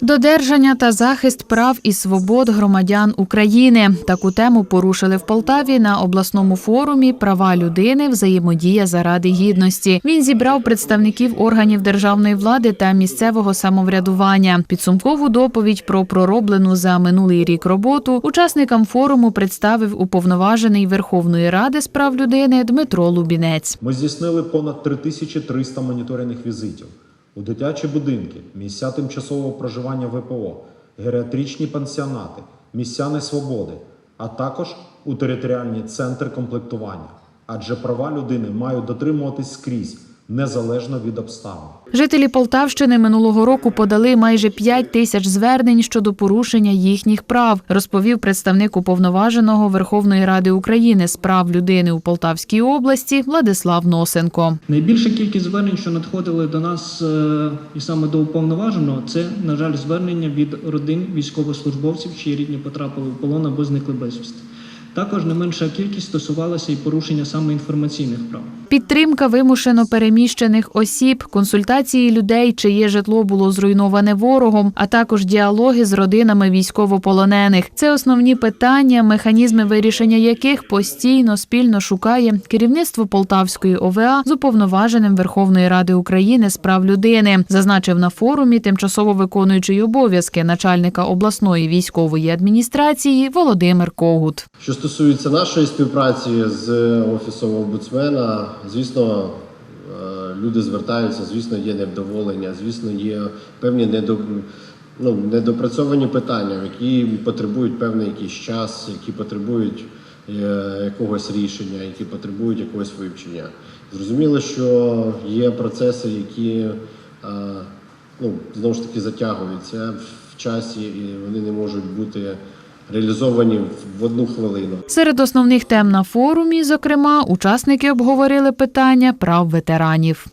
Додержання та захист прав і свобод громадян України. Таку тему порушили в Полтаві на обласному форумі Права людини, взаємодія заради гідності. Він зібрав представників органів державної влади та місцевого самоврядування. Підсумкову доповідь про пророблену за минулий рік роботу учасникам форуму представив уповноважений Верховної Ради з прав людини Дмитро Лубінець. Ми здійснили понад 3300 моніторинних візитів дитячі будинки, місця тимчасового проживання ВПО, геріатричні пансіонати, місця несвободи, а також у територіальні центри комплектування. Адже права людини мають дотримуватись скрізь, незалежно від обставин. Жителі Полтавщини минулого року подали майже 5 тисяч звернень щодо порушення їхніх прав, розповів представник уповноваженого Верховної Ради України з прав людини у Полтавській області Владислав Носенко. Найбільша кількість звернень, що надходили до нас е, і саме до уповноваженого, це, на жаль, звернення від родин військовослужбовців, чиї рідні потрапили в полон або зникли безвісти. Також не менша кількість стосувалася і порушення саме інформаційних прав. Підтримка вимушено переміщених осіб, консультації людей, чиє житло було зруйноване ворогом, а також діалоги з родинами військовополонених. Це основні питання, механізми вирішення яких постійно спільно шукає керівництво Полтавської ОВА з уповноваженим Верховної Ради України з прав людини, зазначив на форумі тимчасово виконуючий обов'язки начальника обласної військової адміністрації Володимир Когут. Що стосується нашої співпраці з офісом омбудсмена, звісно, е, люди звертаються, звісно, є невдоволення, звісно, є певні недо, ну, недопрацьовані питання, які потребують певний якийсь час, які потребують е, якогось рішення, які потребують якогось вивчення. Зрозуміло, що є процеси, які е, ну, знову ж таки затягуються в часі, і вони не можуть бути реалізовані в одну хвилину. Серед основних тем на форумі, зокрема, учасники обговорили питання прав ветеранів.